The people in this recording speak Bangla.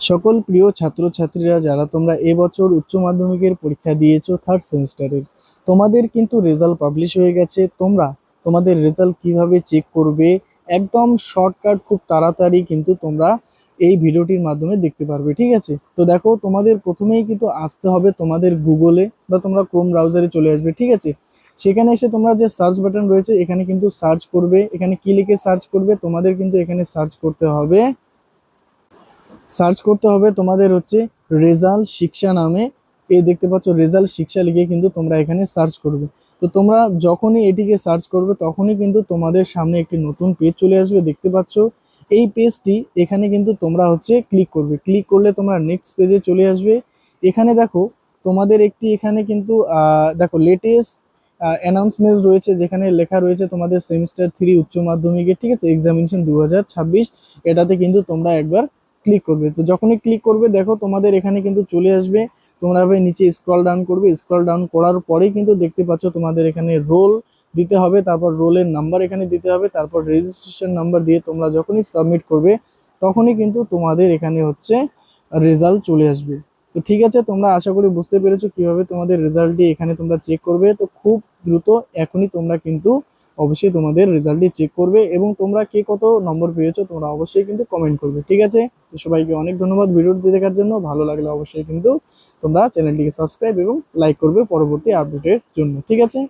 সকল প্রিয় ছাত্রছাত্রীরা, যারা তোমরা এবছর উচ্চ মাধ্যমিকের পরীক্ষা দিয়েছ থার্ড সেমিস্টারের, তোমাদের কিন্তু রেজাল্ট পাবলিশ হয়ে গেছে। তোমরা তোমাদের রেজাল্ট কীভাবে চেক করবে? একদম শর্টকাট খুব তাড়াতাড়ি কিন্তু তোমরা এই ভিডিওটির মাধ্যমে দেখতে পারবে, ঠিক আছে? তো দেখো, তোমাদের প্রথমেই কিন্তু আসতে হবে তোমাদের গুগলে বা তোমরা ক্রোম ব্রাউজারে চলে আসবে, ঠিক আছে? সেখানে এসে তোমরা যে সার্চ বাটন রয়েছে, এখানে কিন্তু সার্চ করবে। এখানে কি লিখে সার্চ করবে? তোমাদের কিন্তু এখানে সার্চ করতে হবে সার্চ করতে হবে তোমাদের হচ্ছে রেজাল্ট শিক্ষা নামে। এই দেখতে পাচ্ছ রেজাল্ট শিক্ষা লিখে কিন্তু তোমরা এখানে সার্চ করবে। তো তোমরা যখনই এটিকে সার্চ করবে, তখনই কিন্তু তোমাদের সামনে একটি নতুন পেজ চলে আসবে। দেখতে পাচ্ছ, এই পেজটি এখানে কিন্তু তোমরা হচ্ছে ক্লিক করবে। ক্লিক করলে তোমরা নেক্সট পেজে চলে আসবে। এখানে দেখো, তোমাদের একটি এখানে কিন্তু দেখো লেটেস্ট অ্যানাউন্সমেন্ট রয়েছে, যেখানে লেখা রয়েছে তোমাদের সেমিস্টার থ্রি উচ্চ মাধ্যমিকের, ঠিক আছে এক্সামিনেশন দু হাজার ছাব্বিশ। এটাতে কিন্তু তোমরা একবার ক্লিক করবে। তো যখনই ক্লিক করবে, দেখো তোমাদের এখানে কিন্তু চলে আসবে। তোমরা এবার নিচে স্ক্রল ডাউন করবে। স্ক্রল ডাউন করার পরেই কিন্তু দেখতে পাচ্ছ তোমাদের এখানে রোল দিতে হবে। তারপর রোলের নাম্বার এখানে দিতে হবে। তারপর রেজিস্ট্রেশন নাম্বার দিয়ে তোমরা যখনই সাবমিট করবে, তখনই কিন্তু তোমাদের এখানে হচ্ছে রেজাল্ট চলে আসবে। তো ঠিক আছে, তোমরা আশা করি বুঝতে পেরেছ কীভাবে তোমাদের রেজাল্টটি এখানে তোমরা চেক করবে। তো খুব দ্রুত এখনই তোমরা কিন্তু অবশ্যই তোমাদের রেজাল্টটি চেক করবে এবং তোমরা কে কত নম্বর পেয়েছ তোমরা অবশ্যই কিন্তু কমেন্ট করবে, ঠিক আছে? তো সবাইকে অনেক ধন্যবাদ ভিডিওটি দেখার জন্য, ভালো লাগলে অবশ্যই কিন্তু তোমরা চ্যানেলটিকে সাবস্ক্রাইব এবং লাইক করবে পরবর্তী আপডেটের জন্য, ঠিক আছে?